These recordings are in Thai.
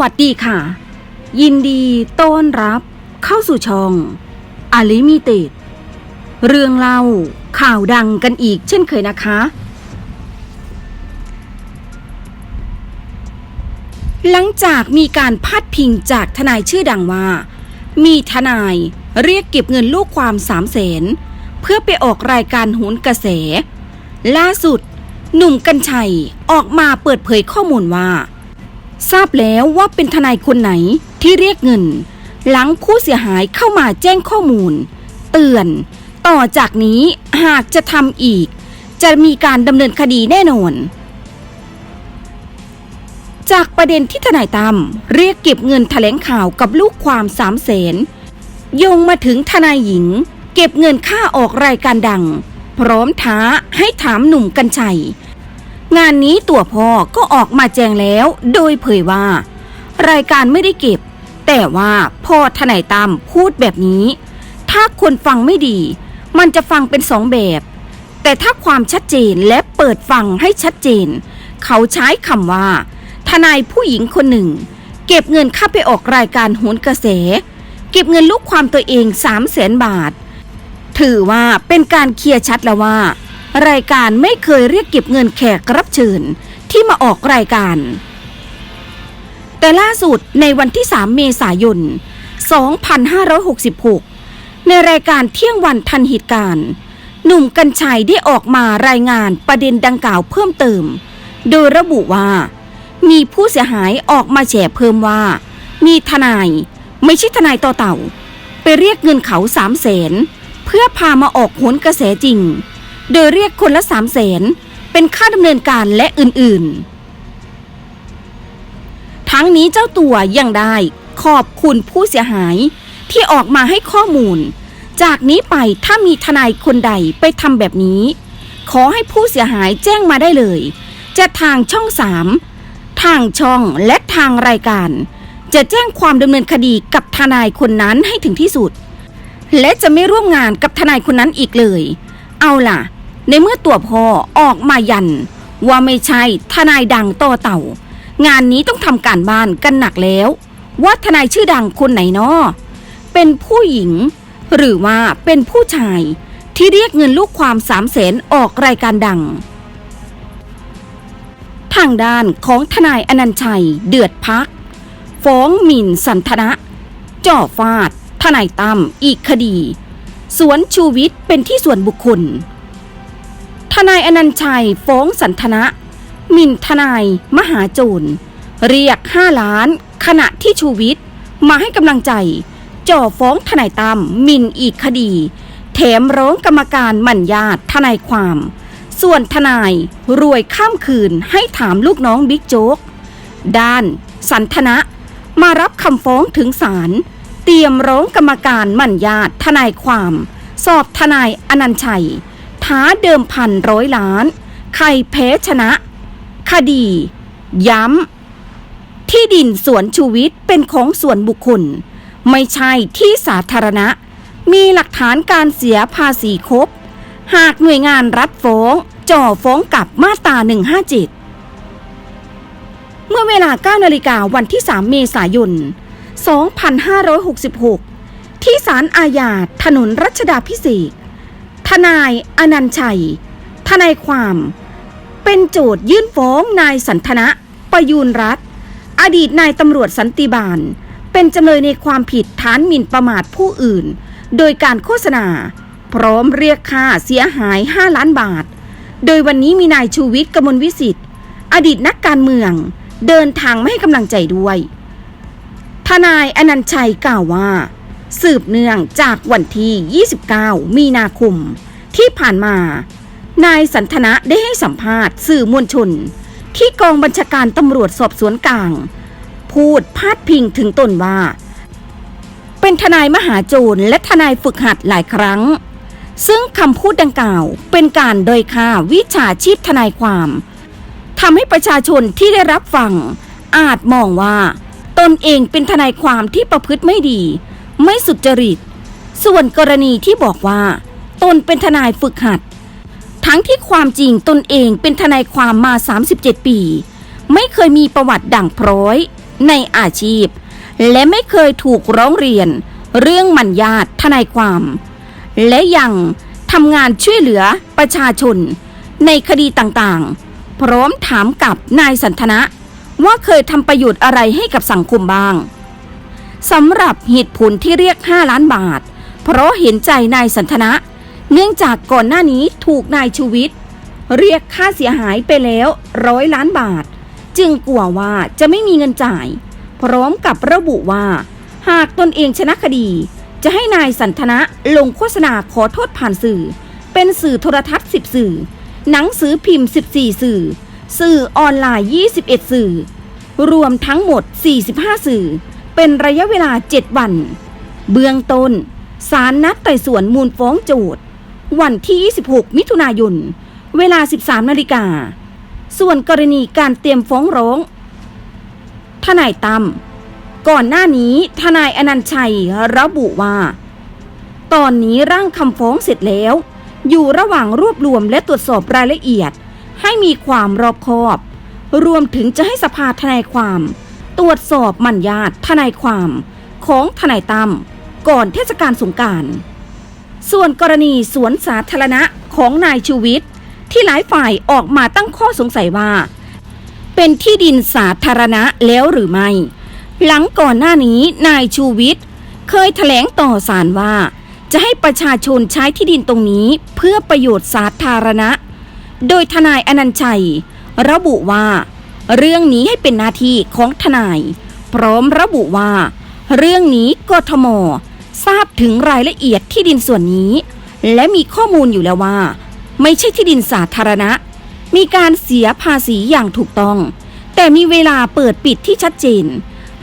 สวัสดีค่ะ ยินดีต้อนรับเข้าสู่ช่องอลิมิเต็ดเรื่องเล่าข่าวดังกันอีกเช่นเคยนะคะ หลังจากมีการพาดพิงจากทนายชื่อดังว่า มีทนายเรียกเก็บเงินลูกความสามแสนเพื่อไปออกรายการโหนกระแส ล่าสุด หนุ่มกัญชัยออกมาเปิดเผยข้อมูลว่า ทราบแล้วว่าเป็นทนายคนไหนที่เรียกเงิน หลังผู้เสียหายเข้ามาแจ้งข้อมูล เตือน ต่อจากนี้หากจะทำอีก จะมีการดำเนินคดีแน่นอน จากประเด็นที่ทนายตั้มเรียกเก็บเงินแถลงข่าวกับลูกความสามแสนโยงมาถึงทนายหญิง เก็บเงินค่าออกรายการดัง พร้อมท้าให้ถามหนุ่มกัญชัย งานนี้ตัวพ่อก็ออกมาแจงแล้ว โดยเผยว่า รายการไม่ได้เก็บ แต่ว่าพ่อทนายตั้มพูดแบบนี้ ถ้าคนฟังไม่ดี มันจะฟังเป็นสองแบบ แต่ถ้าความชัดเจนและเปิดฟังให้ชัดเจน เขาใช้คำว่า ทนายผู้หญิงคนหนึ่ง เก็บเงินค่าไปออกรายการโหนกระแส เก็บเงินลูกความตัวเอง3 0 0แสนบาท ถือว่าเป็นการเคลียร์ชัดแล้วว่า รายการไม่เคยเรียกเก็บเงินแขกรับเชิญที่มาออกรายการ แต่ล่าสุดในวันที่ 3 เมษายน 2566 ในรายการเที่ยงวันทันเหตุการณ์ หนุ่มกัญชัยได้ออกมารายงานประเด็นดังกล่าวเพิ่มเติม โดยระบุว่า มีผู้เสียหายออกมาแฉเพิ่มว่า มีทนาย ไม่ใช่ทนายต่อเต่า ไปเรียกเงินเขาสามแสนเพื่อพามาออกโหนกระแสจริง โดยเรียกคนละสามแสนเป็นค่าดำเนินการและอื่นๆ ทั้งนี้เจ้าตัวยังได้ขอบคุณผู้เสียหายที่ออกมาให้ข้อมูล จากนี้ไปถ้ามีทนายคนใดไปทำแบบนี้ ขอให้ผู้เสียหายแจ้งมาได้เลย จะทางช่องสามทางช่องและทางรายการ จะแจ้งความดำเนินคดีกับทนายคนนั้นให้ถึงที่สุด และจะไม่ร่วมงานกับทนายคนนั้นอีกเลย เอาล่ะ ในเมื่อตัวพ่อออกมายัน ว่าไม่ใช่ทนายดังต่อเต่า งานนี้ต้องทำการบ้านกันหนักแล้ว ว่าทนายชื่อดังคนไหนนาะเป็นผู้หญิง หรือว่าเป็นผู้ชาย ที่เรียกเงินลูกความสามแสนออกรายการดัง ทางด้านของทนายอนันชัยเดือดพัก ฟ้องหมิ่นสันทนะจ่อฟาด ทนายตั้มอีกคดี สวนชูวิทย์เป็นที่ส่วนบุคคล นายอนันชัยฟ้องสันทนะหมิ่นทนาย มหาโจรเรียก 5 ล้าน ขณะที่ชูวิทย์มาให้กำลังใจ จ่อฟ้องทนายตั้มหมิ่นอีกคดี แถมร้องกรรมการหมั่นญาติทนายความ ส่วนทนายรวยข้ามคืนให้ถามลูกน้องบิ๊กโจ๊ก ด้านสันทนะ มารับคำฟ้องถึงศาลเตรียมร้องกรรมการหมั่นญาติทนายความ สอบทนายอนันชัย ท้าเดิมพันร้อยล้าน ใครแพ้ชนะ คดี ย้ำ ที่ดินสวนชูวิทย์เป็นของส่วนบุคคล ไม่ใช่ที่สาธารณะ มีหลักฐานการเสียภาษีครบ หากหน่วยงานรัฐฟ้อง จ่อฟ้องกับมาตรา157เมื่อเวลา 9 นาฬิกาวันที่ 3 เมษายน 2566 ที่ศาลอาญาถนนรัชดาพิเศษ ทนายอนันชัย ทนายความ เป็นโจทยื่นฟ้องนายสันทนะประยูรรัตน์อดีตนายตำรวจสันติบาล เป็นจำเลยในความผิดฐานหมิ่นประมาทผู้อื่น โดยการโฆษณา พร้อมเรียกค่าเสียหาย 5 ล้านบาท โดยวันนี้มีนายชูวิทย์กมลวิสิทธิ์ อดีตนักการเมือง เดินทางมาให้กำลังใจด้วย ทนายอนันชัยกล่าวว่าสืบเนื่องจากวันที่ 29 มีนาคม ที่ผ่านมา นายสันทนะได้ให้สัมภาษณ์สื่อมวลชน ที่กองบัญชาการตำรวจสอบสวนกลาง พูดพาดพิงถึงตนว่า เป็นทนายมหาโจรและทนายฝึกหัดหลายครั้ง ซึ่งคำพูดดังกล่าวเป็นการโดยค่าวิชาชีพทนายความทำให้ประชาชนที่ได้รับฟัง อาจมองว่า ตนเองเป็นทนายความที่ประพฤติไม่ดี ไม่สุจริต ส่วนกรณีที่บอกว่า ตนเป็นทนายฝึกหัด ทั้งที่ความจริงตนเองเป็นทนายความมา 37 ปี ไม่เคยมีประวัติด่างพร้อยในอาชีพ และไม่เคยถูกร้องเรียน เรื่องมัญญาตทนายความ และยังทำงานช่วยเหลือประชาชน ในคดีต่างๆ พร้อมถามกับนายสันทนะว่าเคยทำประโยชน์อะไรให้กับสังคมบ้างสำหรับเหตุผลที่เรียก 5 ล้านบาท เพราะเห็นใจนายสันทนะ เนื่องจากก่อนหน้านี้ถูกนายชูวิทย์เรียกค่าเสียหายไปแล้วร้อยล้านบาท จึงกลัวว่าจะไม่มีเงินจ่าย พร้อมกับระบุว่า หากตนเองชนะคดี จะให้นายสันทนะลงโฆษณาขอโทษผ่านสื่อ เป็นสื่อโทรทัศน์ 10 สื่อ หนังสือพิมพ์ 14 สื่อ สื่อออนไลน์ 21 สื่อ รวมทั้งหมด 45 สื่อ เป็นระยะเวลา 7 วัน เบื้องต้นศาลนัดไต่สวนมูลฟ้องโจทย์ วันที่ 26 มิถุนายน เวลา 13 นาฬิกา ส่วนกรณีการเตรียมฟ้องร้อง ทนายตั้มก่อนหน้านี้ทนายอนันชัยระบุว่า ตอนนี้ร่างคำฟ้องเสร็จแล้ว อยู่ระหว่างรวบรวมและตรวจสอบรายละเอียด ให้มีความรอบคอบ รวมถึงจะให้สภาทนายความ ตรวจสอบมัญญาติทนายความของทนายตั้มก่อนเทศกาลสงกราร ส่วนกรณีสวนสาธารณะของนายชูวิทย์ที่หลายฝ่ายออกมาตั้งข้อสงสัยว่า เป็นที่ดินสาธารณะแล้วหรือไม่ หลังก่อนหน้านี้นายชูวิทย์เคยแถลงต่อศาลว่า จะให้ประชาชนใช้ที่ดินตรงนี้เพื่อประโยชน์สาธารณะ โดยทนายอนันต์ชัย ระบุว่า เรื่องนี้ให้เป็นหน้าที่ของทนาย พร้อมระบุว่า เรื่องนี้กทม ทราบถึงรายละเอียดที่ดินส่วนนี้ และมีข้อมูลอยู่แล้วว่า ไม่ใช่ที่ดินสาธารณะ มีการเสียภาษีอย่างถูกต้อง แต่มีเวลาเปิดปิดที่ชัดเจน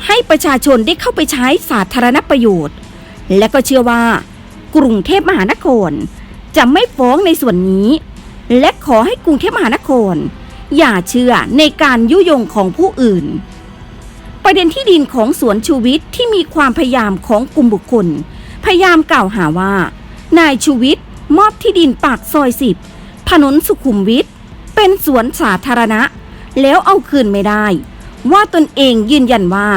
ให้ประชาชนได้เข้าไปใช้สาธารณประโยชน์ และก็เชื่อว่า กรุงเทพมหานคร จะไม่ฟ้องในส่วนนี้ และขอให้กรุงเทพมหานคร อย่าเชื่อในการยุยงของผู้อื่น ประเด็นที่ดินของสวนชูวิทย์ที่มีความพยายามของกลุ่มบุคคล พยายามกล่าวหาว่า นายชูวิทย์มอบที่ดินปากซอยสิบถนนสุขุมวิทเป็นสวนสาธารณะ แล้วเอาคืนไม่ได้ ว่าตนเองยืนยันว่า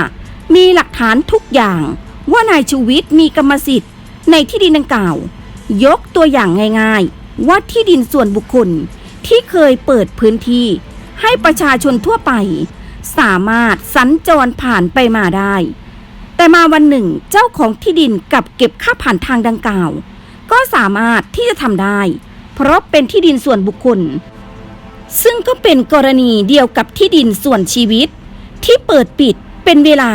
มีหลักฐานทุกอย่างว่านายชูวิทย์มีกรรมสิทธิ์ ในที่ดินดังกล่าว ยกตัวอย่างง่ายๆ ว่าที่ดินส่วนบุคคลที่เคยเปิดพื้นที่ ให้ประชาชนทั่วไป สามารถสัญจรผ่านไปมาได้ แต่มาวันหนึ่งเจ้าของที่ดินกับเก็บค่าผ่านทางดังกล่าว ก็สามารถที่จะทำได้ เพราะเป็นที่ดินส่วนบุคคล ซึ่งก็เป็นกรณีเดียวกับที่ดินส่วนชีวิต ที่เปิดปิดเป็นเวลา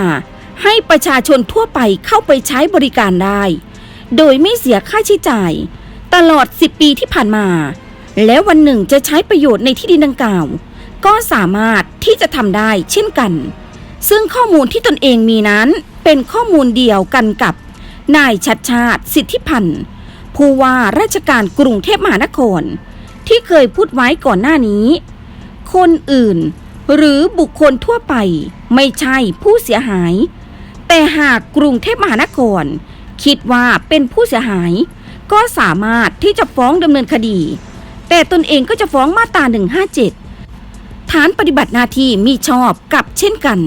ให้ประชาชนทั่วไปเข้าไปใช้บริการได้ โดยไม่เสียค่าใช้จ่าย ตลอด 10 ปีที่ผ่านมา และวันหนึ่งจะใช้ประโยชน์ในที่ดินดังกล่าว ก็สามารถที่จะทำได้เช่นกัน ซึ่งข้อมูลที่ตนเองมีนั้นเป็นข้อมูลเดียวกันกับ นายชัดชาติสิทธิพันธ์ผู้ว่าราชการกรุงเทพมหานคร ที่เคยพูดไว้ก่อนหน้านี้ คนอื่นหรือบุคคลทั่วไปไม่ใช่ผู้เสียหาย แต่หากกรุงเทพมหานคร คิดว่าเป็นผู้เสียหาย ก็สามารถที่จะฟ้องดำเนินคดี แต่ตนเองก็จะฟ้องมาตรา157 ฐานปฏิบัติหน้าที่มีชอบกับเช่นกัน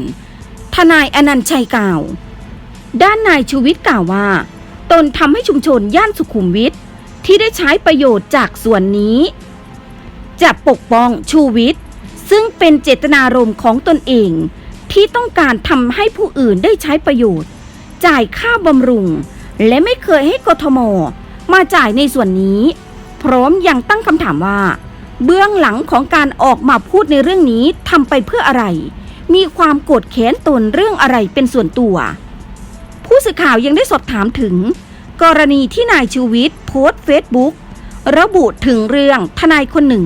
ทนายอนันต์ชัยกล่าว ด้านนายชูวิทย์กล่าวว่า ตนทำให้ชุมชนย่านสุขุมวิทที่ได้ใช้ประโยชน์จากส่วนนี้ จะปกป้องชูวิทย์ซึ่งเป็นเจตนารมณ์ของตนเอง ที่ต้องการทำให้ผู้อื่นได้ใช้ประโยชน์ จ่ายค่าบำรุง และไม่เคยให้กทม มาจ่ายในส่วนนี้ พร้อมยังตั้งคำถามว่า เบื้องหลังของการออกมาพูดในเรื่องนี้ทำไปเพื่ออะไร มีความโกรธแค้นตนเรื่องอะไรเป็นส่วนตัว ผู้สื่อข่าวยังได้สอบถามถึง กรณีที่นายชูวิทย์โพสต์เฟซบุ๊กระบุถึงเรื่องทนายคนหนึ่ง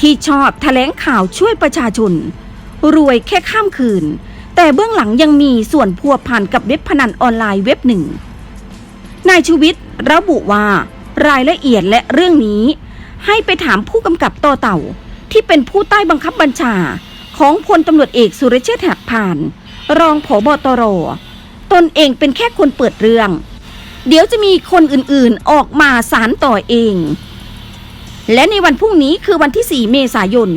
ที่ชอบแถลงข่าวช่วยประชาชน รวยแค่ข้ามคืน แต่เบื้องหลังยังมีส่วนพัวพันกับเว็บพนันออนไลน์เว็บหนึ่งนายชูวิทย์ระบุว่ารายละเอียดและเรื่องนี้ ให้ไปถามผู้กำกับต่อเต่า ที่เป็นผู้ใต้บังคับบัญชา ของพลตำรวจเอกสุรเชษฐ์หักผ่าน รองผบตรตนเองเป็นแค่คนเปิดเรื่อง เดี๋ยวจะมีคนอื่นๆออกมาสารต่อเอง และในวันพรุ่งนี้คือวันที่ 4 เมษายน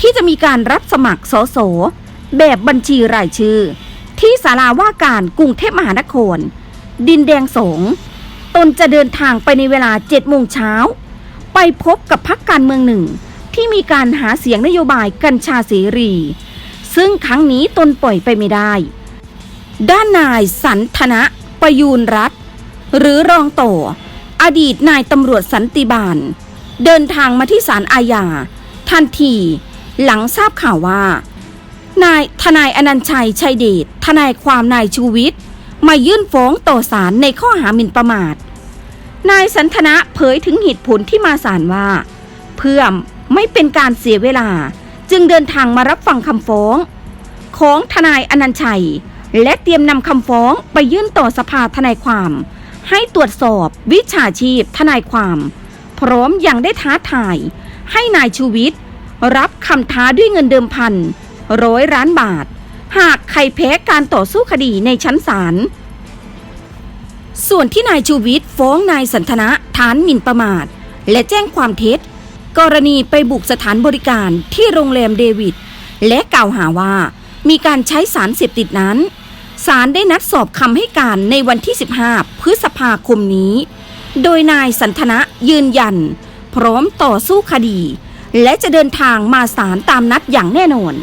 ที่จะมีการรับสมัครสสแบบบัญชีรายชื่อ ที่ศาลาว่าการกรุงเทพมหานคร ดินแดงสงตนจะเดินทางไปในเวลา7โมงเช้า ไปพบกับพักการเมืองหนึ่ง ที่มีการหาเสียงนโยบายกัญชาเสรี ซึ่งครั้งนี้ตนปล่อยไปไม่ได้ ด้านนายสันทนะประยูรรัตน์หรือรองต่ออดีตนายตำรวจสันติบาล เดินทางมาที่ศาลอาญาทันทีหลังทราบข่าวว่า นายทนายอนันชัยชัยเดชทนายความนายชูวิทย์มายื่นฟ้องต่อศาลในข้อหาหมิ่นประมาท นายสันทนะเผยถึงเหตุผลที่มาศาลว่า เพื่อไม่เป็นการเสียเวลา จึงเดินทางมารับฟังคำฟ้อง ของทนายอนันชัย และเตรียมนำคำฟ้องไปยื่นต่อสภาทนายความ ให้ตรวจสอบวิชาชีพทนายความ พร้อมยังได้ท้าทาย ให้นายชูวิทย์รับคำท้าด้วยเงินเดิมพันร้อยล้านบาท หากใครแพ้การต่อสู้คดีในชั้นศาล ส่วนที่นายชูวิทย์ฟ้องนายสันทนะฐานหมิ่นประมาท และแจ้งความเท็จ กรณีไปบุกสถานบริการที่โรงแรมเดวิด และกล่าวหาว่า มีการใช้สารเสพติดนั้นศาลได้นัดสอบคำให้การในวันที่ 15 พฤษภาคมนี้ โดยนายสันทนะยืนยัน พร้อมต่อสู้คดี และจะเดินทางมาศาลตามนัดอย่างแน่นอน